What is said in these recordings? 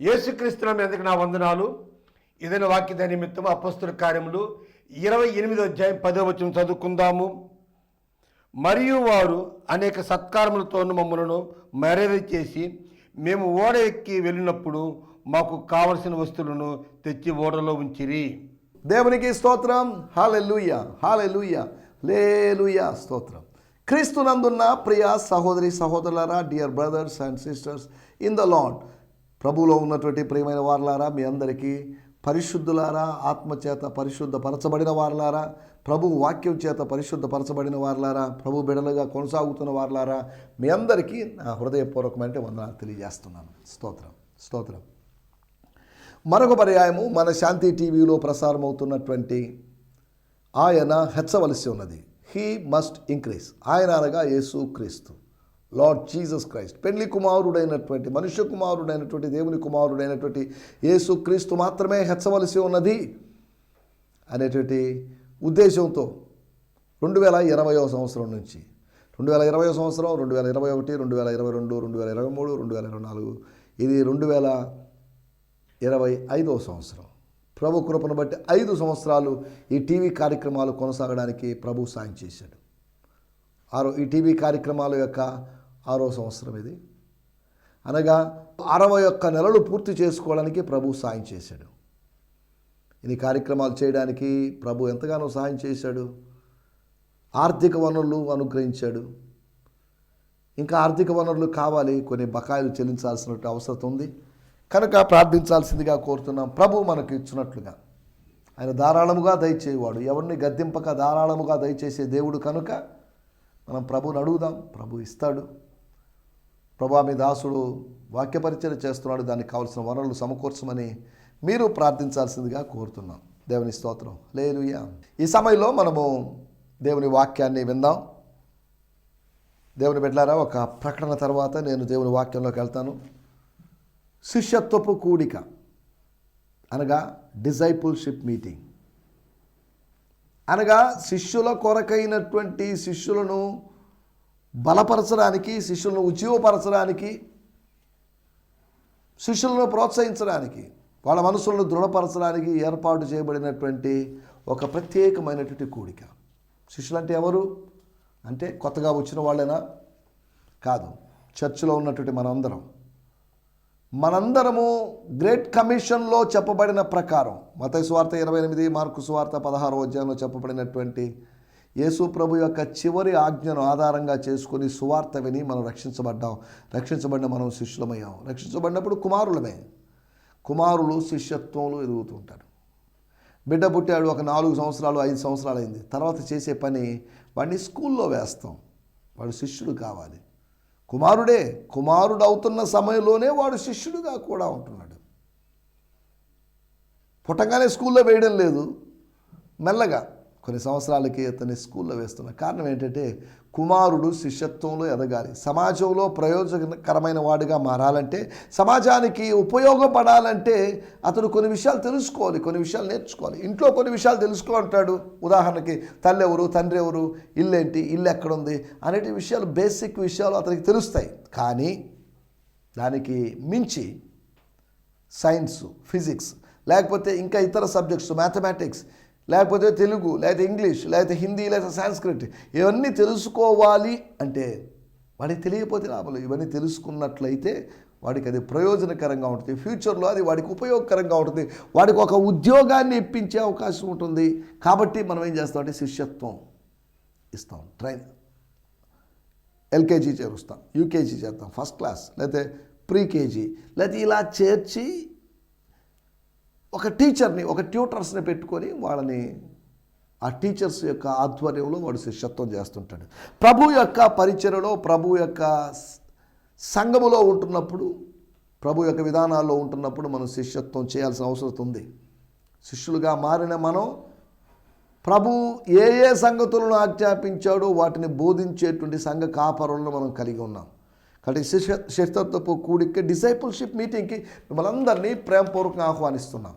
యేసుక్రీస్తుల మీదకి నా వందనాలు. ఇదైన వాక్యత నిమిత్తం అపస్తుల కార్యములు. ఇరవై ఎనిమిదో అధ్యాయం పదో వచ్చిన చదువుకుందాము. మరియు వారు అనేక సత్కారములతోనూ మమ్మలను మర్యాద చేసి మేము ఓడ ఎక్కి వెళ్ళినప్పుడు మాకు కావలసిన వస్తువులను తెచ్చి ఓడలో ఉంచిరి. దేవునికి స్తోత్రం. హాలెలుయ హాలెలుయ లేలుయ స్తోత్రం. క్రీస్తునందున్న ప్రియ సహోదరి సహోదరులరా dear brothers and sisters in the lord ప్రభులో ఉన్నటువంటి ప్రియమైన వారలారా మీ అందరికీ పరిశుద్ధులారా ఆత్మచేత పరిశుద్ధపరచబడిన వారలారా ప్రభు వాక్యం చేత పరిశుద్ధపరచబడిన వారలారా ప్రభు బిడలుగా కొనసాగుతున్న వారలారా మీ అందరికీ నా హృదయపూర్వకమైన వందనాలు తెలియజేస్తున్నాను. స్తోత్రం స్తోత్రం. మరొక పర్యాయము మన శాంతి టీవీలో ప్రసారమవుతున్నటువంటి ఆయన హెచ్చవలసి ఉన్నది. హీ మస్ట్ ఇంక్రీస్ ఆయన అనగా యేసు క్రీస్తు లార్డ్ జీసస్ క్రైస్ట్ పెళ్ళి కుమారుడైనటువంటి మనుష్య కుమారుడైనటువంటి దేవుని కుమారుడైనటువంటి యేసు క్రీస్తు మాత్రమే హెచ్చవలసి ఉన్నది అనేటువంటి ఉద్దేశంతో రెండు వేల ఇరవయో సంవత్సరం నుంచి రెండు వేల ఇరవై సంవత్సరం రెండు వేల ఇరవై ఒకటి రెండు వేల ఇరవై రెండు రెండు వేల ఇరవై మూడు రెండు వేల ఇరవై నాలుగు ఇది రెండు వేల ఇరవై ఐదవ సంవత్సరం. ప్రభు కృపను బట్టి ఐదు సంవత్సరాలు ఈ టీవీ కార్యక్రమాలు కొనసాగడానికి ప్రభు సాయం చేశాడు. ఆరో ఈ టీవీ కార్యక్రమాల యొక్క ఆరో సంవత్సరం ఇది. అనగా అరవై ఒక్క నెలలు పూర్తి చేసుకోవడానికి ప్రభు సాయం చేశాడు. ఇన్ని కార్యక్రమాలు చేయడానికి ప్రభు ఎంతగానో సహాయం చేశాడు. ఆర్థిక వనరులు అనుగ్రహించాడు. ఇంకా ఆర్థిక వనరులు కావాలి కొన్ని బకాయిలు చెల్లించాల్సిన అవసరం ఉంది. కనుక ప్రార్థించాల్సిందిగా కోరుతున్నాం. ప్రభు మనకు ఇచ్చినట్లుగా. ఆయన ధారాళముగా దయచేవాడు ఎవరిని గద్దింపక ధారాళముగా దయచేసే దేవుడు కనుక మనం ప్రభుని అడుగుదాం. ప్రభు ఇస్తాడు. ప్రభా మీ దాసుడు వాక్యపరిచయం చేస్తున్నాడు. దానికి కావాల్సిన వనరులు సమకూర్చమని మీరు ప్రార్థించాల్సిందిగా కోరుతున్నాం. దేవుని స్తోత్రం. లేదు ఈ సమయంలో మనము దేవుని వాక్యాన్ని విందాం. దేవుని బిడ్డారా ఒక ప్రకటన తర్వాత నేను దేవుని వాక్యంలోకి వెళ్తాను. శిష్యత్వపు కూడిక అనగా డిజైపుల్షిప్ మీటింగ్. అనగా శిష్యుల కొరకైనటువంటి శిష్యులను బలపరచడానికి శిష్యులను ఉజ్జీవపరచడానికి శిష్యులను ప్రోత్సహించడానికి వాళ్ళ మనసులను దృఢపరచడానికి ఏర్పాటు చేయబడినటువంటి ఒక ప్రత్యేకమైనటువంటి కూడిక. శిష్యులు అంటే ఎవరు? అంటే కొత్తగా వచ్చిన వాళ్ళేనా? కాదు. చర్చిలో ఉన్నటువంటి మనందరం. మనందరము గ్రేట్ కమిషన్లో చెప్పబడిన ప్రకారం మత స్వార్థ ఇరవై ఎనిమిది మార్కు స్వార్థ పదహారో అధ్యాయంలో చెప్పబడినటువంటి యేసు ప్రభు యొక్క చివరి ఆజ్ఞను ఆధారంగా చేసుకొని సువార్త విని మనం రక్షించబడ్డాం. రక్షించబడిన మనం శిష్యులమయ్యాం. రక్షించబడినప్పుడు కుమారులమే. కుమారులు శిష్యత్వంలో ఎదుగుతుంటారు బిడ్డ పుట్టాడు ఒక నాలుగు సంవత్సరాలు ఐదు సంవత్సరాలు అయింది తర్వాత చేసే పని వాడిని స్కూల్లో వేస్తాం. వాడు శిష్యుడు కావాలి. కుమారుడే కుమారుడు అవుతున్న సమయంలోనే వాడు శిష్యుడుగా కూడా ఉంటున్నాడు. పుట్టగానే స్కూల్లో వేయడం లేదు. మెల్లగా. కొన్ని సంవత్సరాలకి అతన్ని స్కూల్లో వేస్తున్న కారణం ఏంటంటే కుమారుడు శిష్యత్వంలో ఎదగాలి. సమాజంలో ప్రయోజనకరమైన వాడిగా మారాలంటే సమాజానికి ఉపయోగపడాలంటే అతను కొన్ని విషయాలు తెలుసుకోవాలి కొన్ని విషయాలు నేర్చుకోవాలి. ఇంట్లో కొన్ని విషయాలు తెలుసుకోంటాడు ఉదాహరణకి తల్లి ఎవరు తండ్రి ఎవరు ఇల్లు ఏంటి ఇల్లు ఎక్కడుంది అనేటి విషయాలు బేసిక్ విషయాలు అతనికి తెలుస్తాయి. కానీ దానికి మించి సైన్స్ ఫిజిక్స్ లేకపోతే ఇంకా ఇతర సబ్జెక్ట్స్ మ్యాథమెటిక్స్ లేకపోతే తెలుగు లేకపోతే ఇంగ్లీష్ లేకపోతే హిందీ లేకపోతే సాంస్క్రిట్ ఇవన్నీ తెలుసుకోవాలి అంటే వాడికి తెలియకపోతే లాభం ఇవన్నీ తెలుసుకున్నట్లయితే వాడికి అది ప్రయోజనకరంగా ఉంటుంది. ఫ్యూచర్లో అది వాడికి ఉపయోగకరంగా ఉంటుంది. వాడికి ఒక ఉద్యోగాన్ని ఇప్పించే అవకాశం ఉంటుంది. కాబట్టి మనం ఏం చేస్తామంటే శిష్యత్వం ఇస్తాం. ట్రైన్. ఎల్కేజీ చేరుస్తాం. యూకేజీ చేస్తాం. ఫస్ట్ క్లాస్ లేకపోతే ప్రీ కేజీ లేకపోతే ఇలా చేర్చి ఒక టీచర్ని ఒక ట్యూటర్స్ని పెట్టుకొని వాళ్ళని ఆ టీచర్స్ యొక్క ఆధ్వర్యంలో వాడు శిష్యత్వం చేస్తుంటాడు. ప్రభు యొక్క పరిచయలో ప్రభు యొక్క సంఘములో ఉంటున్నప్పుడు ప్రభు యొక్క విధానాల్లో ఉంటున్నప్పుడు మనం శిష్యత్వం చేయాల్సిన అవసరం ఉంది. శిష్యులుగా మారిన మనం ప్రభు ఏ ఏ సంగతులను ఆజ్ఞాపించాడో వాటిని బోధించేటువంటి సంఘ కాపరులను మనం కలిగి ఉన్నాం. కాబట్టి శిష్య శిష్యత్వపు కూడిక డిసైపుల్షిప్ మీటింగ్కి మిమ్మల్ని అందరినీ ప్రేమపూర్వకంగా ఆహ్వానిస్తున్నాం.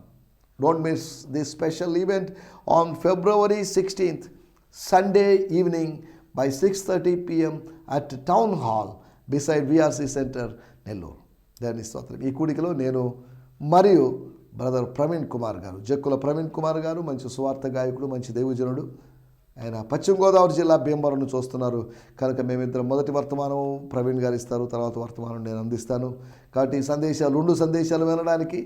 Don't miss this special event on February sixteenth Sunday evening by six thirty PM at town hall beside VRC centre Nellore దాని స్తోత్రం. ఈ కూడికలో నేను మరియు బ్రదర్ ప్రవీణ్ కుమార్ గారు జక్కుల ప్రవీణ్ కుమార్ గారు మంచి సువార్త గాయకుడు మంచి దైవజనుడు ఆయన పశ్చిమ గోదావరి జిల్లా భీమవరం చూస్తున్నారు. కనుక మేమిద్దరం మొదటి వర్తమానం ప్రవీణ్ గారు ఇస్తారు తర్వాత వర్తమానం నేను అందిస్తాను. కాబట్టి ఈ సందేశాలు రెండు సందేశాలు వినడానికి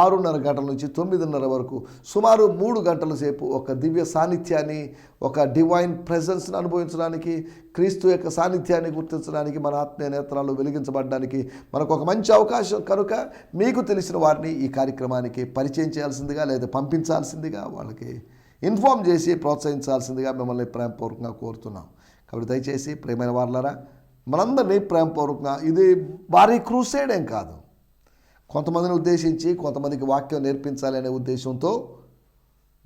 ఆరున్నర గంటల నుంచి తొమ్మిదిన్నర వరకు సుమారు మూడు గంటల సేపు ఒక దివ్య సాన్నిధ్యాన్ని ఒక డివైన్ ప్రెజెన్స్ని అనుభవించడానికి క్రీస్తు యొక్క సాన్నిధ్యాన్ని గుర్తించడానికి మన ఆత్మీయ నేత్రాలు వెలిగించబడడానికి మనకు ఒక మంచి అవకాశం కనుక మీకు తెలిసిన వారిని ఈ కార్యక్రమానికి పరిచయం చేయాల్సిందిగా లేదా పంపించాల్సిందిగా వాళ్ళకి ఇన్ఫామ్ చేసి ప్రోత్సహించాల్సిందిగా మిమ్మల్ని ప్రేమపూర్వకంగా కోరుతున్నాం. కాబట్టి దయచేసి ప్రేమైన వాళ్ళరా మనందరినీ ప్రేమపూర్వకంగా ఇది భారీ క్రూసేడ్ ఏం కాదు. కొంతమందిని ఉద్దేశించి కొంతమందికి వాక్యం నేర్పించాలి అనే ఉద్దేశంతో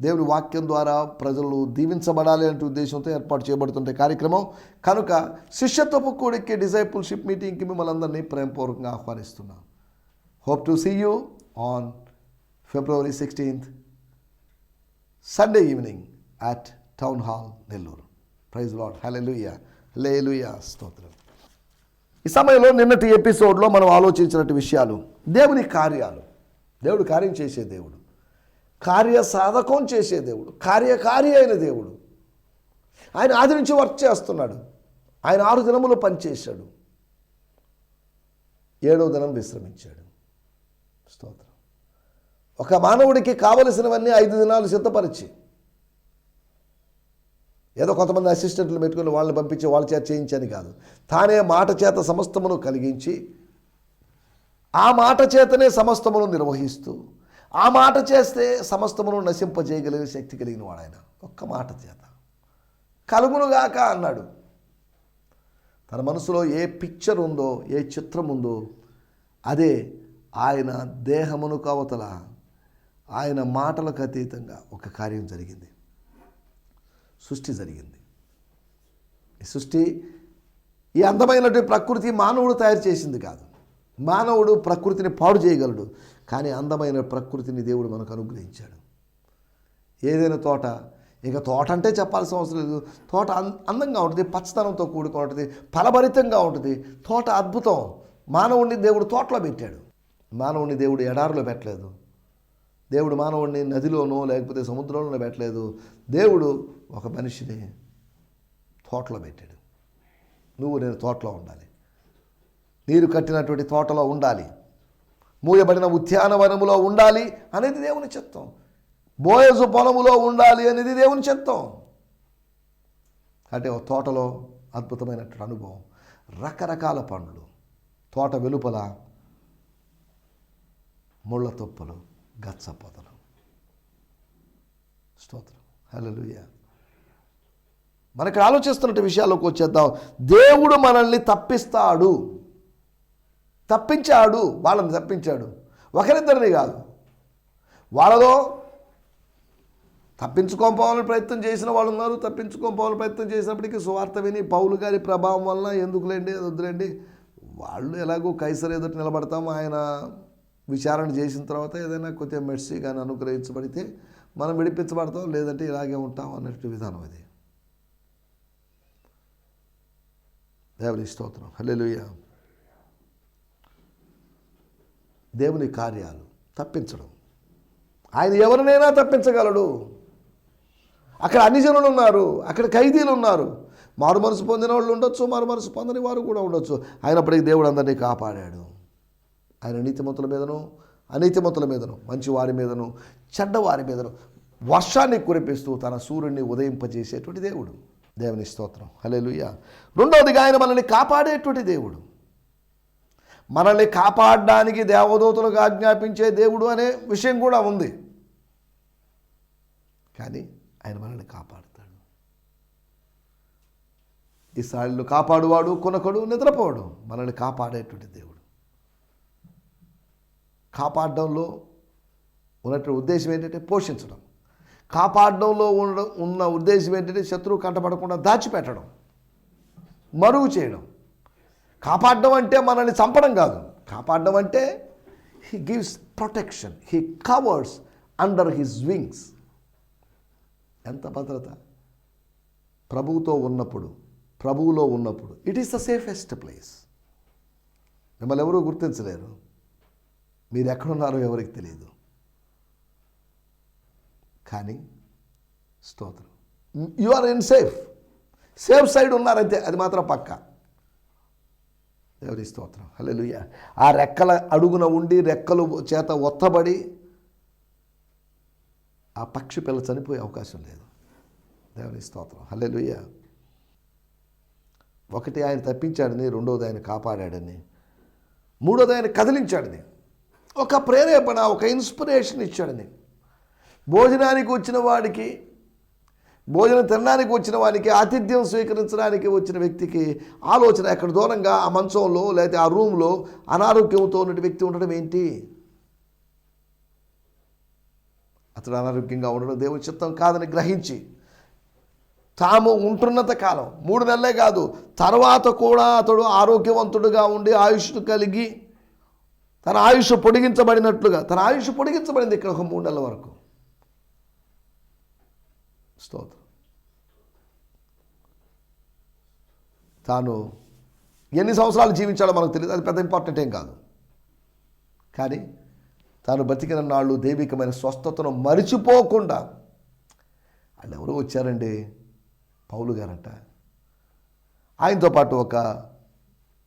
దేవుని వాక్యం ద్వారా ప్రజలు దీవించబడాలి అనే ఉద్దేశంతో ఏర్పాటు చేయబడుతుంటే కార్యక్రమం. కనుక శిష్యత్వపు కూడికి డిజైపుల్షిప్ మీటింగ్కి మిమ్మల్ని అందరినీ ప్రేమపూర్వకంగా ఆహ్వానిస్తున్నాం. Hope to see you on February sixteenth. Sunday evening at town hall Nellore praise Lord hallelujah లేలుయ స్తోత్రం. ఈ సమయంలో నిన్నటి ఎపిసోడ్లో మనం ఆలోచించినట్టు విషయాలు దేవుని కార్యాలు. దేవుడు కార్యం చేసే దేవుడు. కార్య సాధకం చేసే దేవుడు. కార్యకారి అయిన దేవుడు. ఆయన ఆది నుంచి వర్క్ చేస్తున్నాడు. ఆయన ఆరు దినములు పనిచేశాడు. ఏడవ దినం విశ్రమించాడు. స్తోత్రం. ఒక మానవుడికి కావలసినవన్నీ ఐదు దినాలు సిద్ధపరిచి ఏదో కొంతమంది అసిస్టెంట్లు పెట్టుకుని వాళ్ళని పంపించి వాళ్ళ చేత చేయించని కాదు. తానే మాట చేత సమస్తమును కలిగించి ఆ మాట చేతనే సమస్తమును నిర్వహిస్తూ ఆ మాట చేస్తే సమస్తమును నశింపజేయగలిగిన శక్తి కలిగిన వాడు ఆయన ఒక్క మాట చేత. కలుగునుగాక అన్నాడు. తన మనసులో ఏ పిక్చర్ ఉందో ఏ చిత్రం ఉందో అదే ఆయన దేహమును కవతల ఆయన మాటలకు అతీతంగా ఒక కార్యం జరిగింది. సృష్టి జరిగింది. ఈ సృష్టి ఈ అందమైనటువంటి ప్రకృతి మానవుడు తయారు చేసింది కాదు. మానవుడు ప్రకృతిని పాడు చేయగలడు. కానీ అందమైన ప్రకృతిని దేవుడు మనకు అనుగ్రహించాడు. ఏదైనా తోట ఇంకా తోట అంటే చెప్పాల్సిన అవసరం లేదు. తోట అందంగా ఉంటుంది పచ్చదనంతో కూడుకొని ఉంటుంది ఫలభరితంగా ఉంటుంది. తోట అద్భుతం. మానవుడిని దేవుడు తోటలో పెట్టాడు. మానవుడిని దేవుడు ఎడారిలో పెట్టలేదు. దేవుడు మానవుడిని నదిలోనో లేకపోతే సముద్రంలోనో పెట్టలేదు. దేవుడు ఒక మనిషిని తోటలో పెట్టాడు. నువ్వు నేను తోటలో ఉండాలి. నీరు కట్టినటువంటి తోటలో ఉండాలి. మూయబడిన ఉద్యానవనములో ఉండాలి అనేది దేవుని చిత్తం. బోయసు పొలములో ఉండాలి అనేది దేవుని చిత్తం. అంటే ఒక తోటలో అద్భుతమైనటువంటి అనుభవం. రకరకాల పండ్లు తోట వెలుపల ముళ్ళ తుప్పలు గచ్చ పొదలు స్తోత్రం. హల్లెలూయ. మనకి ఆలోచిస్తున్నట్టు విషయాల్లోకి వచ్చేద్దాం. దేవుడు మనల్ని తప్పిస్తాడు. తప్పించాడు. వాళ్ళని తప్పించాడు. ఒకరిద్దరిని కాదు. వాళ్ళలో తప్పించుకోపోవాలని ప్రయత్నం చేసిన వాళ్ళు ఉన్నారు. తప్పించుకోపోవాలని ప్రయత్నం చేసినప్పటికీ సువార్త విని పౌలు గారి ప్రభావం వలన ఎందుకులేండి? వద్దులేండి? వాళ్ళు ఎలాగో కైసర్ ఎదుటి నిలబడతాం. ఆయన విచారణ చేసిన తర్వాత ఏదైనా కొద్దిగా మెడిసి కానీ అనుగ్రహించబడితే మనం విడిపించబడతాం లేదంటే ఇలాగే ఉంటాం అన్నట్టు విధానం అది దేవుని స్తోత్రం. హల్లెలూయా. దేవుని కార్యాలు తప్పించడం. ఆయన ఎవరినైనా తప్పించగలడు. అక్కడ అన్ని జనులు ఉన్నారు అక్కడ ఖైదీలు ఉన్నారు. మారు మనసు పొందిన వాళ్ళు ఉండొచ్చు మారు మనసు పొందని వారు కూడా ఉండొచ్చు. అయినప్పటికీ దేవుడు అందరినీ కాపాడాడు. ఆయన నీతిమంతుల మీదను అనీతిమంతుల మీదను మంచి వారి మీదను చెడ్డవారి మీదను వర్షాన్ని కురిపిస్తూ తన సూర్యుడిని ఉదయింపజేసేటువంటి దేవుడు. దేవుని స్తోత్రం. హలేలుయ్య రెండవదిగా ఆయన మనల్ని కాపాడేటువంటి దేవుడు. మనల్ని కాపాడడానికి దేవదూతలకు ఆజ్ఞాపించే దేవుడు అనే విషయం కూడా ఉంది. కానీ ఆయన మనల్ని కాపాడుతాడు. ఇస్రాయలు కాపాడువాడు కొనకడు నిద్రపోవడం మనల్ని కాపాడేటువంటి దేవుడు. కాపాడడంలో ఉన్నటువంటి ఉద్దేశం ఏంటంటే పోషించడం. కాపాడడంలో ఉన్న ఉన్న ఉద్దేశం ఏంటంటే శత్రువు కంటపడకుండా దాచిపెట్టడం. మరుగు చేయడం. కాపాడడం అంటే మనల్ని చంపడం కాదు. కాపాడడం అంటే he gives protection he covers under his wings ఎంత భద్రత? ప్రభువుతో ఉన్నప్పుడు ప్రభువులో ఉన్నప్పుడు. It is the safest place మిమ్మల్ని ఎవరూ గుర్తించలేరు. మీరు ఎక్కడున్నారో ఎవరికి తెలియదు కానీ స్తోత్రం. You are in safe safe side ఉన్నారంతే అది మాత్రం పక్క. దేవుని స్తోత్రం. హల్లెలూయా ఆ రెక్కల అడుగున ఉండి రెక్కలు చేత ఒత్తబడి ఆ పక్షి పిల్ల చనిపోయే అవకాశం లేదు. దేవుని స్తోత్రం. హల్లెలూయా ఒకటి ఆయన తప్పించాడని రెండోది ఆయన కాపాడాడని మూడోది ఆయన కదిలించాడని. ఒక ప్రేరేపణ ఒక ఇన్స్పిరేషన్ ఇచ్చాడని భోజనానికి వచ్చిన వాడికి భోజనం తినడానికి వచ్చిన వాడికి ఆతిథ్యం స్వీకరించడానికి వచ్చిన వ్యక్తికి ఆలోచన ఎక్కడ దూరంగా ఆ మంచంలో లేకపోతే ఆ రూమ్లో అనారోగ్యంతో ఉన్న వ్యక్తి ఉండడం ఏంటి? అతడు అనారోగ్యంగా ఉండడం దేవుని చిత్తం కాదని గ్రహించి తాము ఉంటున్నంత కాలం మూడు నెలలే కాదు తర్వాత కూడా అతడు ఆరోగ్యవంతుడుగా ఉండి ఆయుష్ కలిగి తన ఆయుష్ పొడిగించబడినట్లుగా తన ఆయుష్ పొడిగించబడింది ఇక్కడ ఒక మూడు నెలల వరకు. స్తోత్రం. తాను ఎన్ని సంవత్సరాలు జీవించాడో మనకు తెలియదు అది పెద్ద ఇంపార్టెంట్ ఏం కాదు. కానీ తాను బతికిన నాళ్ళు దైవికమైన స్వస్థతను మరిచిపోకుండా వాళ్ళు ఎవరో వచ్చారండి? పౌలు గారంట. ఆయనతో పాటు ఒక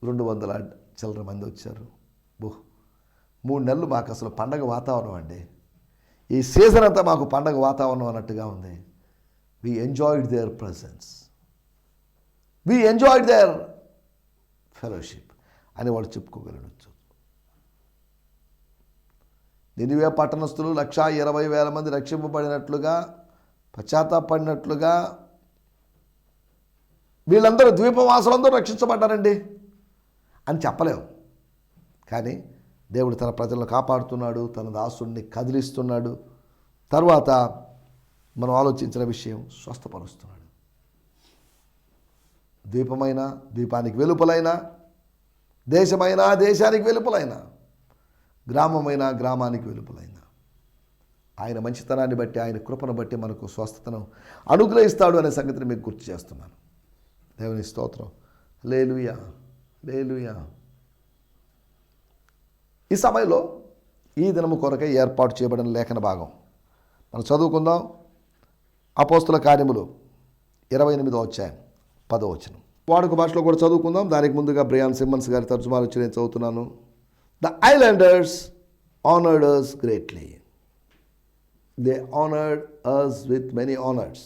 రెండు వందల చిల్లర మంది వచ్చారు. బుహ్ మూడు నెలలు మాకు అసలు పండగ వాతావరణం అండి. ఈ సీజన్ అంతా మాకు పండగ వాతావరణం అన్నట్టుగా ఉంది. We enjoyed their presence we enjoyed their fellowship అని వాళ్ళు చెప్పుకోగలడచ్చు నినివే పట్టణస్థులు లక్షా ఇరవై వేల మంది రక్షింపబడినట్లుగా పశ్చాత్తాపడినట్లుగా వీళ్ళందరూ ద్వీపవాసులందరూ రక్షించబడ్డారండి అని చెప్పలేము కానీ దేవుడు తన ప్రజలను కాపాడుతున్నాడు తన దాసుడిని కదిలిస్తున్నాడు. తర్వాత మనం ఆలోచించిన విషయం స్వస్థపరుస్తున్నాడు. ద్వీపమైన ద్వీపానికి వెలుపలైన దేశమైన దేశానికి వెలుపలైన గ్రామమైన గ్రామానికి వెలుపలైన. ఆయన మంచితనాన్ని బట్టి ఆయన కృపను బట్టి మనకు స్వస్థతను అనుగ్రహిస్తాడు అనే సంగతిని మీకు గుర్తు చేస్తున్నాను. దేవుని స్తోత్రం. లేలుయా లేలుయా ఈ సమయంలో ఈ దినము కొరకై ఏర్పాటు చేయబడిన లేఖన భాగం. మనం చదువుకుందాం. అపోస్తుల కార్యములు ఇరవై ఎనిమిదో వచ్చాయి పదో వచ్చిన వాడుక భాషలో కూడా చదువుకుందాం. దానికి ముందుగా బ్రియాన్ సిమ్మన్స్ గారి తర్జుమాలు వచ్చి నేను చదువుతున్నాను. The islanders honoured us greatly they honoured us with many honours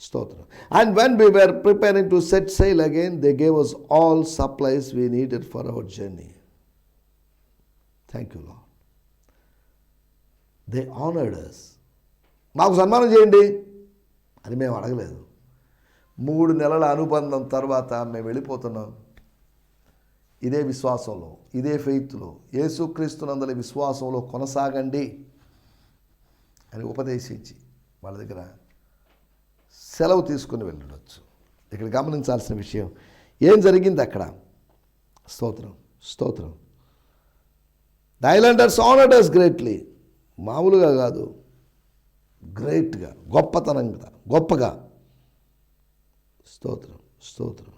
స్తోత్రం. And when we were preparing to set sail again they gave us all supplies we needed for our journey thank you Lord they honoured us మాకు సన్మానం చేయండి అని మేము అడగలేదు. మూడు నెలల అనుబంధం తర్వాత మేము వెళ్ళిపోతున్నాం. ఇదే విశ్వాసంలో ఇదే ఫెయిత్లో యేసుక్రీస్తునందరి విశ్వాసంలో కొనసాగండి అని ఉపదేశించి వాళ్ళ దగ్గర సెలవు తీసుకుని వెళ్ళడొచ్చు ఇక్కడ గమనించాల్సిన విషయం ఏం జరిగింది అక్కడ? స్తోత్రం స్తోత్రం. ద ఐలాండర్స్ ఆనర్డర్స్ గ్రేట్లీ మామూలుగా కాదు. గ్రేట్గా గొప్పతనంగా. గొప్పగా. స్తోత్రం. స్తోత్రం.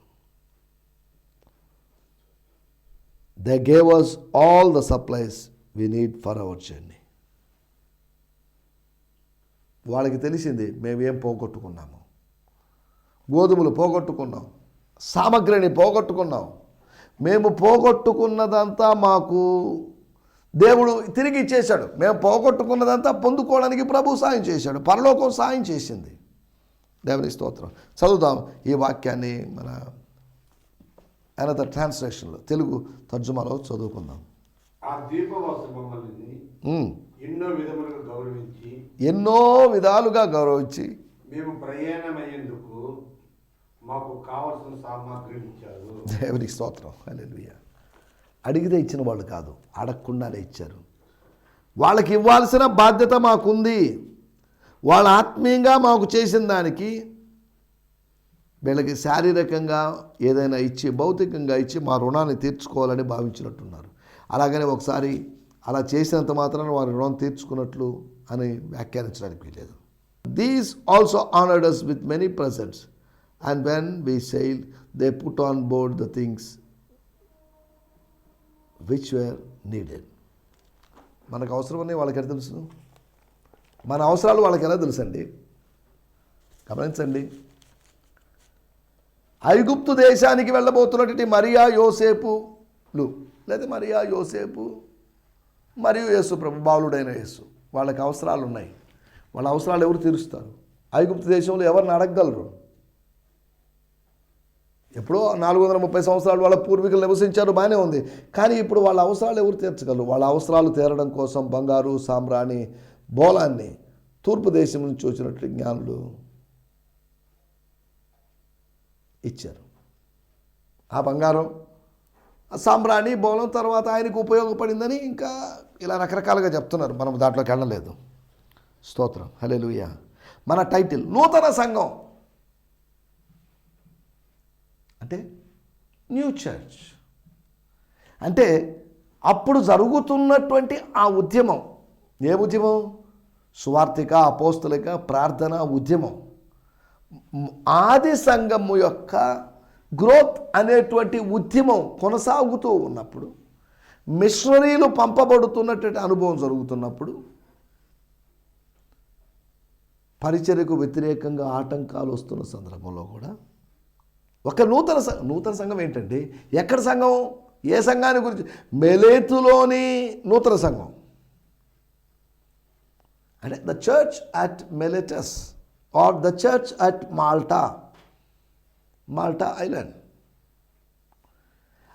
The gave us all the supplies we need for our journey వాళ్ళకి తెలిసింది మేమేం పోగొట్టుకున్నాము. గోధుమలు పోగొట్టుకున్నాం. సామగ్రిని పోగొట్టుకున్నాం. మేము పోగొట్టుకున్నదంతా మాకు దేవుడు తిరిగి ఇచ్చేశాడు. మేము పోగొట్టుకున్నదంతా పొందుకోవడానికి ప్రభు సాయం చేశాడు. పరలోకం సాయం చేసింది. దేవుని స్తోత్రం. చదువుదాం ఈ వాక్యాన్ని మన అనదర్ ట్రాన్స్లేషన్లో తెలుగు తర్జుమాలో చదువుకుందాం. ఎన్నో విధములుగా గౌరవించి ఎన్నో విధాలుగా గౌరవించి మేము ప్రయాణమయ్యేందుకు మాకు కావలసిన సామాగ్రిని ఇచ్చారు. దేవునికి స్తోత్రం. హల్లెలూయ అడిగితే ఇచ్చిన వాళ్ళు కాదు అడగకుండానే ఇచ్చారు. వాళ్ళకి ఇవ్వాల్సిన బాధ్యత మాకుంది. వాళ్ళ ఆత్మీయంగా మాకు చేసిన దానికి వీళ్ళకి శారీరకంగా ఏదైనా ఇచ్చి భౌతికంగా ఇచ్చి మా రుణాన్ని తీర్చుకోవాలని భావించినట్టున్నారు. అలాగనే ఒకసారి అలా చేసినంత మాత్రాన వారి రుణం తీర్చుకున్నట్లు అని వ్యాఖ్యానించడానికి వీలేదు these also honoured us with many presents and when we sail they put on board the things which were needed మనకు అవసరమని వాళ్ళకి ఎలా తెలుసు? మన అవసరాలు వాళ్ళకి ఎలా తెలుసండి? గమనించండి. ఐగుప్తు దేశానికి వెళ్ళబోతున్నటువంటి మరియా యోసేపులు లేదా మరియా యోసేపు మరియు యేసు ప్రభు బాలుడైన యేసు వాళ్ళకి అవసరాలు ఉన్నాయి. వాళ్ళ అవసరాలు ఎవరు తీరుస్తారు? ఐగుప్తు దేశంలో ఎవరిని అడగగలరు? ఎప్పుడో నాలుగు వందల ముప్పై సంవత్సరాలు వాళ్ళ పూర్వీకులు నివసించారు బాగానే ఉంది. కానీ ఇప్పుడు వాళ్ళ అవసరాలు ఎవరు తీర్చగలరు? వాళ్ళ అవసరాలు తీరడం కోసం బంగారు సాంబ్రాణి బోలాన్ని తూర్పు దేశం నుంచి వచ్చినట్టు జ్ఞానులు ఇచ్చారు. ఆ బంగారం సాంబ్రాణి బోలం తర్వాత ఆయనకు ఉపయోగపడిందని ఇంకా ఇలా రకరకాలుగా చెప్తున్నారు. మనం దాంట్లోకి వెళ్ళలేదు. స్తోత్రం. హలే మన టైటిల్ నూతన సంఘం. అంటే న్యూ చర్చ్. అంటే అప్పుడు జరుగుతున్నటువంటి ఆ ఉద్యమం. ఏ ఉద్యమం? సువార్థిక అపోస్తులిక ప్రార్థన ఉద్యమం. ఆది సంఘము యొక్క గ్రోత్ అనేటువంటి ఉద్యమం కొనసాగుతూ ఉన్నప్పుడు మిషనరీలు పంపబడుతున్నటువంటి అనుభవం జరుగుతున్నప్పుడు పరిచర్యకు వ్యతిరేకంగా ఆటంకాలు వస్తున్న సందర్భంలో కూడా ఒక నూతన సంఘం నూతన సంఘం ఏంటండి? ఎక్కడ సంఘం? ఏ సంఘాన్ని గురించి? మెలేతులోని నూతన సంఘం. అంటే the church at Melitus or the church at Malta. Malta island.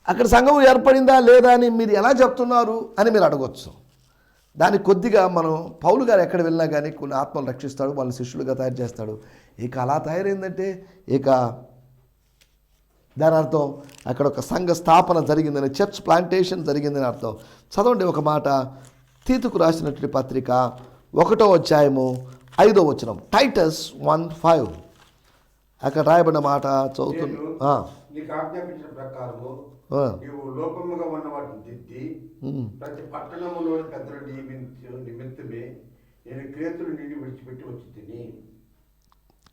అక్కడ సంఘం ఏర్పడిందా లేదా అని మీరు ఎలా చెప్తున్నారు అని మీరు అడగవచ్చు దానికి కొద్దిగా మనం పౌలు గారు ఎక్కడ వెళ్ళినా కానీ కొన్ని ఆత్మలు రక్షిస్తాడు వాళ్ళని శిష్యులుగా తయారు చేస్తాడు. ఇక అలా తయారైందంటే ఇక దాని అర్థం అక్కడ ఒక సంఘ స్థాపన జరిగిందని చర్చ్ ప్లాంటేషన్ జరిగిందని అర్థం. చదవండి ఒక మాట. తీతుకు రాసినటువంటి పత్రిక ఒకటో అధ్యాయము ఐదో వచనం. టైటస్ వన్ ఫైవ్ అక్కడ రాయబడిన మాట చదువుతున్నా నేను ఆ, నీకు ఆజ్ఞాపించిన ప్రకారము ఆ, నీవు లోపముగా ఉన్న వాటిని దిద్ది ఉమ్. ప్రతి పట్టణములోని పెద్దలు నియమించు నిమిత్తమే నేను క్రేతులు నిన్ను విడిచిపెట్టి వచ్చి తిని.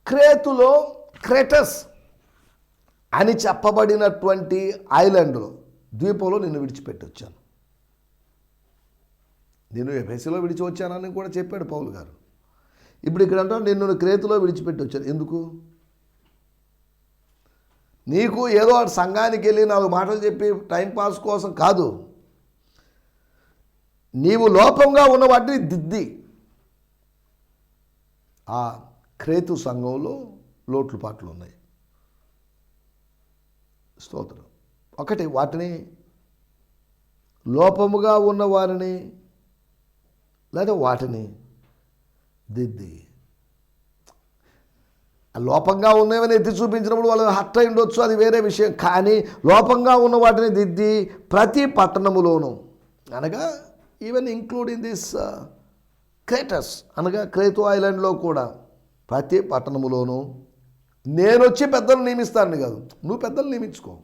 క్రేతులో క్రేటస్. అని చెప్పబడినటువంటి ఐలాండ్లో ద్వీపంలో నిన్ను విడిచిపెట్టి వచ్చాను నేను ఎఫెసిలో విడిచి వచ్చానని కూడా చెప్పాడు పౌలు గారు. ఇప్పుడు ఇక్కడ అంటారు నిన్ను క్రేతులో విడిచిపెట్టి వచ్చాను ఎందుకు? నీకు ఏదో సంఘానికి వెళ్ళి నాలుగు మాటలు చెప్పి టైంపాస్ కోసం కాదు. నీవు లోపంగా ఉన్న వాటిని దిద్ది ఆ క్రేతు సంఘంలో లోట్లు పాటలు ఉన్నాయి. స్తోత్రం. ఒకటి వాటిని లోపముగా ఉన్న వారిని లేదా వాటిని దిద్ది. లోపంగా ఉన్నవని ఎత్తి చూపించినప్పుడు వాళ్ళు హట్ అయి ఉండొచ్చు అది వేరే విషయం. కానీ లోపంగా ఉన్న వాటిని దిద్ది ప్రతి పట్టణములోను అనగా ఈవెన్ ఇంక్లూడింగ్ దిస్ క్రేటస్ అనగా క్రేతు ఐలాండ్లో కూడా ప్రతి పట్టణములోనూ నేను వచ్చి పెద్దలు నియమిస్తాను కాదు. నువ్వు పెద్దలు నియమించుకో.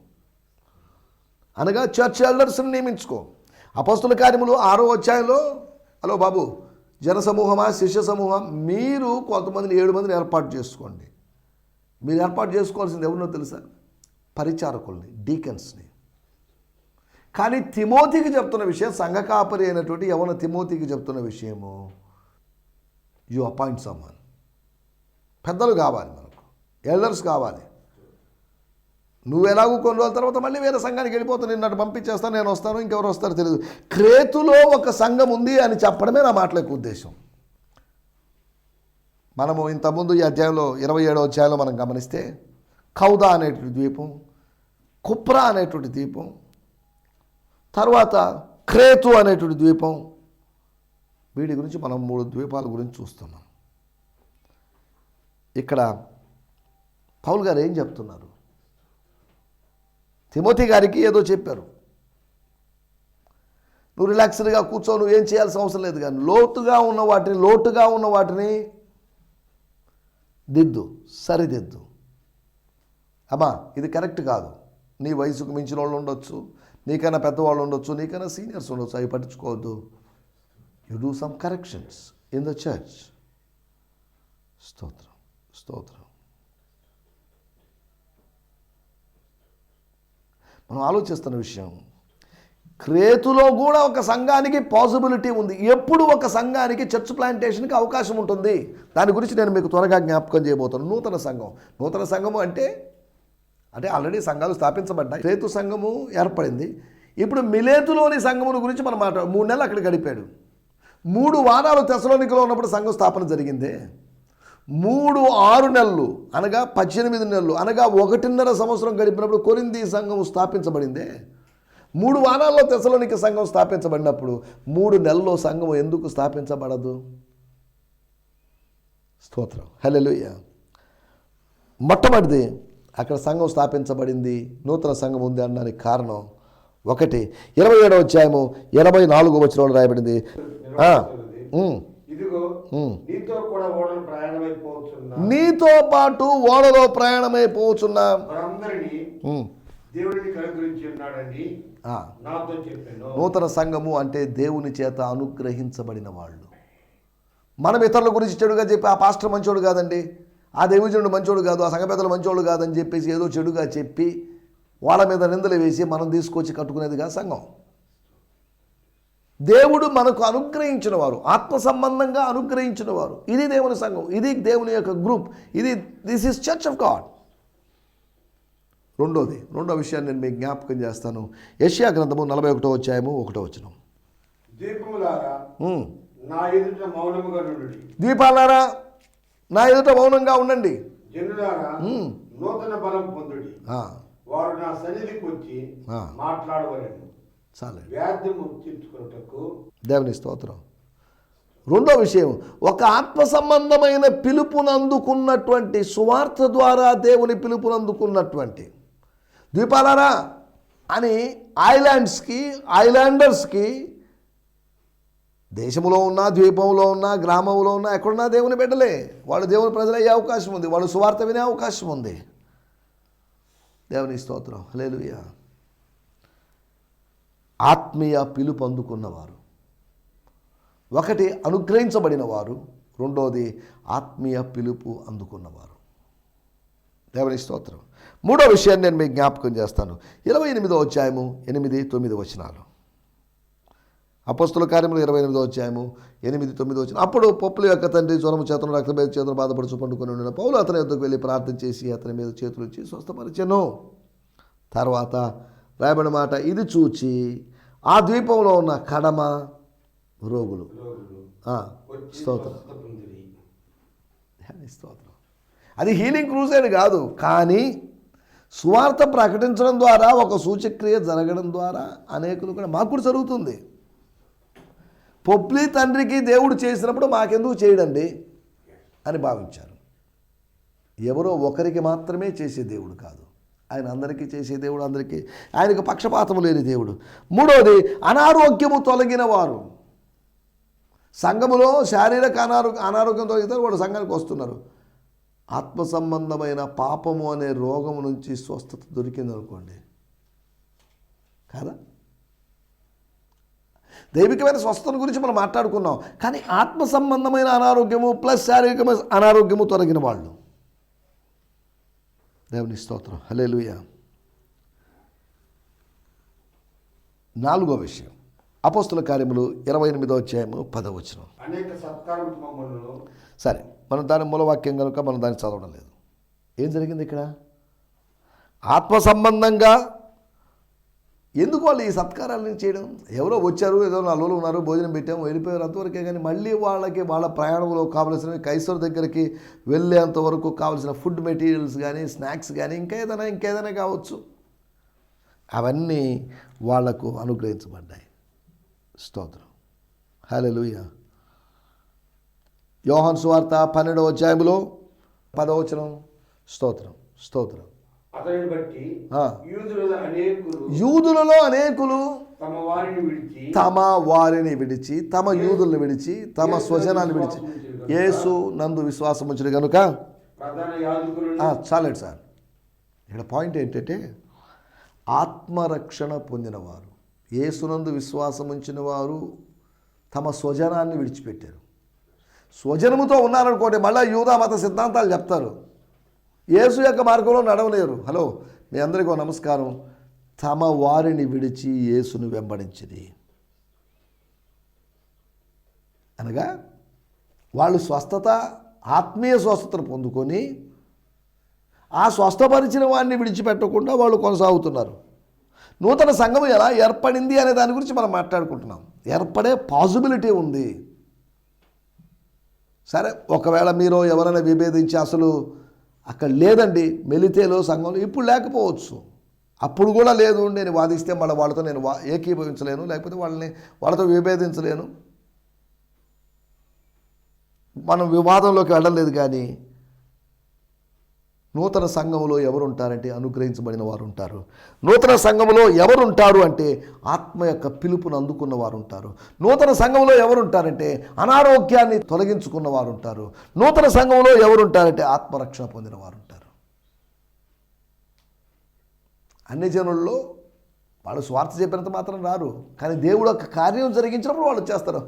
అనగా చర్చ్ ఎల్డర్స్ని నియమించుకో. అపస్తుల కార్యములు ఆరో అధ్యాయంలో హలో బాబు జన సమూహమా శిష్య సమూహం మీరు కొంతమందిని ఏడు మందిని ఏర్పాటు చేసుకోండి. మీరు ఏర్పాటు చేసుకోవాల్సింది ఎవరినో తెలుసా? పరిచారకుల్ని డీకన్స్ని కానీ తిమోతికి చెప్తున్న విషయం సంఘకాపరి అయినటువంటి యవన తిమోతికి చెప్తున్న విషయము యు అపాయింట్ సమ్మన్ పెద్దలు కావాలి మనకు. ఎల్డర్స్ కావాలి. నువ్వు ఎలాగో కొన్ని రోజుల తర్వాత మళ్ళీ వేరే సంఘానికి వెళ్ళిపోతాను నిన్నట్టు పంపించేస్తాను నేను వస్తాను ఇంకెవరు వస్తారో తెలియదు క్రేతులో ఒక సంఘం ఉంది అని చెప్పడమే నా మాటలకు ఉద్దేశం. మనము ఇంతకుముందు ఈ అధ్యాయంలో ఇరవై ఏడో అధ్యాయంలో మనం గమనిస్తే కౌదా అనేటువంటి ద్వీపం కుప్రా అనేటువంటి ద్వీపం తర్వాత క్రేతు అనేటువంటి ద్వీపం వీటి గురించి మనం మూడు ద్వీపాల గురించి చూస్తున్నాం. ఇక్కడ పౌల్ గారు ఏం చెప్తున్నారు? తిమోతి గారికి ఏదో చెప్పారు. నువ్వు రిలాక్స్డ్గా కూర్చో నువ్వు ఏం చేయాల్సిన అవసరం లేదు కానీ లోతుగా ఉన్న వాటిని లోటుగా ఉన్న వాటిని దిద్దు సరిదిద్దు. అమ్మా ఇది కరెక్ట్ కాదు. నీ వయసుకు మించిన వాళ్ళు ఉండొచ్చు నీకైనా పెద్దవాళ్ళు ఉండొచ్చు నీకైనా సీనియర్స్ ఉండొచ్చు అవి పట్టించుకోవద్దు. You do some corrections in the church స్తోత్రం స్తోత్రం. మనం ఆలోచిస్తున్న విషయం. క్రేతులో కూడా ఒక సంఘానికి పాసిబిలిటీ ఉంది. ఎప్పుడు ఒక సంఘానికి చర్చ్ ప్లాంటేషన్కి అవకాశం ఉంటుంది. దాని గురించి నేను మీకు త్వరగా జ్ఞాపకం చేయబోతాను నూతన సంఘం. నూతన సంఘము అంటే అంటే ఆల్రెడీ సంఘాలు స్థాపించబడ్డాయి. క్రేతు సంఘము ఏర్పడింది. ఇప్పుడు మిలేతులోని సంఘముల గురించి మనం మాట మూడు నెలలు అక్కడ గడిపాడు. మూడు వారాలు తెసలోనికలో ఉన్నప్పుడు సంఘం స్థాపన జరిగిందే. మూడు ఆరు నెలలు అనగా పద్దెనిమిది నెలలు అనగా ఒకటిన్నర సంవత్సరం గడిపినప్పుడు కొరింది సంఘం స్థాపించబడిందే. మూడు వారాల్లో తెసలోనికి సంఘం స్థాపించబడినప్పుడు మూడు నెలల్లో సంఘం ఎందుకు స్థాపించబడదు? స్తోత్రం. హలెలుయ్య మొట్టమొదటిది అక్కడ సంఘం స్థాపించబడింది. నూతన సంఘం ఉంది అనడానికి కారణం ఒకటి. ఇరవై ఏడవ అధ్యాయము ఎనభై నాలుగో వచ్చిన రాయబడింది. నీతో కూడా ఓడలు ప్రయాణమైపోతున్నా. నీతో పాటు ఓడలో చెప్పాను. నూతన సంఘము అంటే దేవుని చేత అనుగ్రహించబడిన వాళ్ళు. మనం ఇతరుల గురించి చెడుగా చెప్పి ఆ పాస్టర్ మంచోడు కాదండి ఆ దైవజనుడు మంచోడు కాదు ఆ సంఘ పెద్దలు మంచోడు కాదని చెప్పేసి ఏదో చెడుగా చెప్పి వాళ్ళ మీద నిందలు వేసి మనం తీసుకొచ్చి కట్టుకునేదిగా సంఘం. దేవుడు మనకు అనుగ్రహించిన వారు ఆత్మ సంబంధంగా అనుగ్రహించిన వారు ఇది దేవుని సంఘం ఇది దేవుని యొక్క గ్రూప్ ఇది this is church of God రెండోది రెండో విషయాన్ని నేను మీకు జ్ఞాపకం చేస్తాను. యష్యా గ్రంథము నలభై ఒకటో అధ్యాయము ఒకటో వచ్చిన దీపాలారా నా ఎదుట మౌనంగా ఉండండి. నూతన బలం పొందుడి. వారు నా సన్నిధికి వచ్చి. మాట్లాడవలను. తీర్చుకున్నటకు దేవుని స్తోత్రం. రెండో విషయం ఒక ఆత్మ సంబంధమైన పిలుపునందుకున్నటువంటి సువార్త ద్వారా దేవుని పిలుపునందుకున్నటువంటి. ద్వీపాలారా అని ఐలాండ్స్కి ఐలాండర్స్కి దేశంలో ఉన్నా ద్వీపంలో ఉన్నా గ్రామంలో ఉన్నా ఎక్కడున్నా దేవుని బిడ్డలే. వాళ్ళు దేవుని ప్రజలు అయ్యే అవకాశం ఉంది. వాళ్ళు సువార్త వినే అవకాశం ఉంది. దేవుని స్తోత్రం. హల్లెలూయా. ఆత్మీయ పిలుపు అందుకున్నవారు ఒకటి అనుగ్రహించబడిన వారు రెండోది ఆత్మీయ పిలుపు అందుకున్నవారు. దేవుని స్తోత్రం. మూడో విషయాన్ని నేను మీకు జ్ఞాపకం చేస్తాను. ఇరవై ఎనిమిదో అధ్యాయము ఎనిమిది తొమ్మిది వచనాలు. అపస్తుల కార్యములు ఇరవై ఎనిమిదో అధ్యాయము ఎనిమిది తొమ్మిది వచ్చిన అప్పుడు పప్పుల యొక్క తండ్రి జ్వరము చేతను రక్తభేద చేతను బాధపడుచు పండుకొని ఉండిన పౌలు అతని యొద్దకు వెళ్ళి ప్రార్థన చేసి అతని మీద చేతులు ఇచ్చి స్వస్థపరిచెను. తర్వాత రాయబడిన మాట ఇది చూచి ఆ ద్వీపంలో ఉన్న కడమ రోగులు. స్తోత్రం. స్తోత్రం. అది హీలింగ్ క్రూసేడ్ కాదు కానీ సువార్త ప్రకటించడం ద్వారా ఒక సూచక్రియ జరగడం ద్వారా అనేకులు కూడా మాకు కూడా జరుగుతుంది. పొప్లి తండ్రికి దేవుడు చేసినప్పుడు మాకెందుకు చేయడండి అని భావించారు. ఎవరో ఒకరికి మాత్రమే చేసే దేవుడు కాదు. ఆయన అందరికీ చేసే దేవుడు అందరికీ. ఆయనకు పక్షపాతము లేని దేవుడు. మూడవది అనారోగ్యము తొలగిన వారు. సంఘములో శారీరక అనారోగ్య అనారోగ్యం తొలగితే వాడు సంఘానికి వస్తున్నారు. ఆత్మ సంబంధమైన పాపము అనే రోగము నుంచి స్వస్థత దొరికిందనుకోండి కాదా? దైవికమైన స్వస్థత గురించి మనం మాట్లాడుకున్నాం. కానీ ఆత్మ సంబంధమైన అనారోగ్యము ప్లస్ శారీరకమైన అనారోగ్యము తొలగిన వాళ్ళు. దేవుని స్తోత్రం. హల్లెలూయ. నాలుగో విషయం. అపోస్తుల కార్యములు ఇరవై ఎనిమిదో అధ్యాయము పదవచనం సరే మనం దాని మూలవాక్యం కనుక మనం దాన్ని చదవడం లేదు. ఏం జరిగింది ఇక్కడ? ఆత్మ సంబంధంగా ఎందుకు వాళ్ళు ఈ సత్కారాలను చేయడం? ఎవరో వచ్చారు ఏదో నలుగురు ఉన్నారు భోజనం పెట్టాము వెళ్ళిపోయారు అంతవరకే కానీ మళ్ళీ వాళ్ళకి వాళ్ళ ప్రయాణంలో కావలసినవి కైసర్ దగ్గరికి వెళ్ళేంత వరకు కావలసిన ఫుడ్ మెటీరియల్స్ కానీ స్నాక్స్ కానీ ఇంకా ఏదైనా ఇంకేదైనా కావచ్చు. అవన్నీ వాళ్ళకు అనుగ్రహించబడ్డాయి. స్తోత్రం. లూయ యోహాన్స్ సువార్త పన్నెండవ అధ్యాయంలో పదవచనం. స్తోత్రం. స్తోత్రం. అతనిని బట్టి ఆ. యూదుల అనేకులు యూదులలో అనేకులు తమ వారిని విడిచి తమ వారిని విడిచి తమ యూదుల్ని విడిచి తమ స్వజనాన్ని విడిచి. యేసు నందు విశ్వాసం ఉంచిన కనుక చాలండి సార్. ఇక్కడ పాయింట్ ఏంటంటే ఆత్మరక్షణ పొందినవారు యేసునందు విశ్వాసం ఉంచిన వారు తమ స్వజనాన్ని విడిచిపెట్టారు. స్వజనముతో ఉన్నారనుకోండి మళ్ళీ యూదా మత సిద్ధాంతాలు చెప్తారు. యేసు యొక్క మార్గంలో నడవలేరు. హలో మీ అందరికీ నమస్కారం. తమ వారిని విడిచి యేసును వెంబడించింది అనగా వాళ్ళు స్వస్థత ఆత్మీయ స్వస్థతను పొందుకొని ఆ స్వస్థపరిచిన వాడిని విడిచిపెట్టకుండా వాళ్ళు కొనసాగుతున్నారు. నూతన సంఘం ఎలా ఏర్పడింది అనే దాని గురించి మనం మాట్లాడుకుంటున్నాం. ఏర్పడే పాసిబిలిటీ ఉంది. సరే ఒకవేళ మీరు ఎవరైనా విభేదించి అసలు అక్కడ లేదండి మెలితేలో సంఘంలో ఇప్పుడు లేకపోవచ్చు. అప్పుడు కూడా లేదు నేను వాదిస్తే మళ్ళీ వాళ్ళతో నేను వా ఏకీభవించలేను లేకపోతే వాళ్ళని వాళ్ళతో విభేదించలేను. మనం వివాదంలోకి వెళ్ళలేదు కానీ నూతన సంఘములో ఎవరు ఉంటారంటే అనుగ్రహించబడిన వారు ఉంటారు నూతన సంఘములో ఎవరు ఉంటారు అంటే ఆత్మ యొక్క పిలుపును అందుకున్న వారు ఉంటారు నూతన సంఘంలో ఎవరు ఉంటారంటే అనారోగ్యాన్ని తొలగించుకున్న వారు ఉంటారు నూతన సంఘంలో ఎవరు ఉంటారంటే ఆత్మరక్షణ పొందిన వారు ఉంటారు అన్ని జనుల్లో వాళ్ళు స్వార్థ చెప్పినంత మాత్రం రారు. కానీ దేవుడు ఒక కార్యం జరిగించినప్పుడు వాళ్ళు చేస్తారు.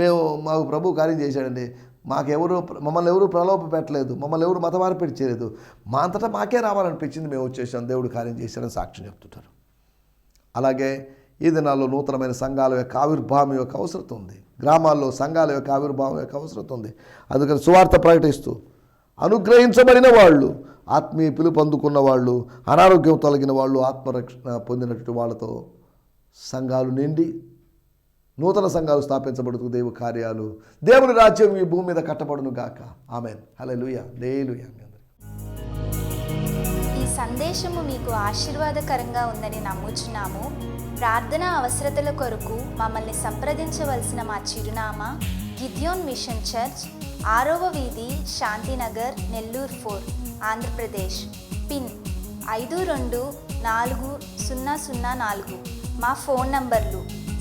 మేము మాకు ప్రభు కార్యం చేశాడండి. మాకెవరు మమ్మల్ని ఎవరు ప్రలోభ పెట్టలేదు మమ్మల్ని ఎవరు మత మార్పిడి చేయలేదు. మా అంతటా మాకే రావాలనిపించింది మేము వచ్చేసాం దేవుడు కార్యం చేశారని సాక్ష్యం చెప్తుంటారు. అలాగే ఈ దినాల్లో నూతనమైన సంఘాల యొక్క ఆవిర్భావం యొక్క అవసరం ఉంది. గ్రామాల్లో సంఘాల యొక్క ఆవిర్భావం యొక్క అవసరం ఉంది. అందుకని సువార్త ప్రకటిస్తూ అనుగ్రహించబడిన వాళ్ళు ఆత్మీయ పిలుపు అందుకున్న వాళ్ళు అనారోగ్యం తొలగిన వాళ్ళు ఆత్మరక్షణ పొందినటువంటి వాళ్ళతో సంఘాలు నిండి నూతన సంఘాలు స్థాపించబడుతూ దేవు కార్యాలు. దేవుని రాజ్యం ఈ భూమి మీద కట్టబడును గాక. ఆమెన్. హలో లూయ లేలుయ ఈ సందేశము మీకు ఆశీర్వాదకరంగా ఉందని నమ్ముచున్నాము. ప్రార్థన అవసరతల కొరకు మమ్మల్ని సంప్రదించవలసిన మా చిరునామా గిద్యోన్ మిషన్ చర్చ్ ఆరవ వీధి శాంతినగర్ నెల్లూరు ఫోర్ ఆంధ్రప్రదేశ్. పిన్ ఐదు రెండు నాలుగు సున్నా సున్నా నాలుగు. మా ఫోన్ నంబర్లు